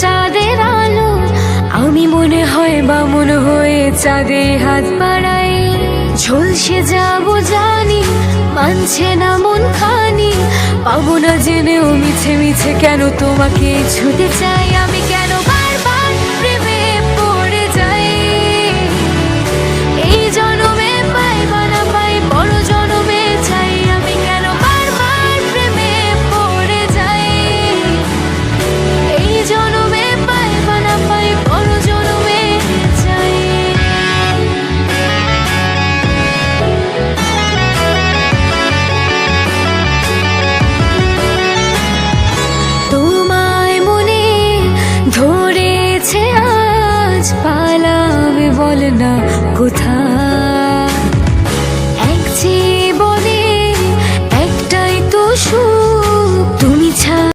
চাঁদের আলো, আমি মনে হয় বা মনে হয়ে চাঁদে হাত বাড়াই। ঝলসে যাব জানি, মানছে না মন খানি, পাবো না জেনেও মিছে মিছে কেন তোমাকে ছুটে চাই আমি। না কোথায়? এক জীবনে একটাই তো সুখ।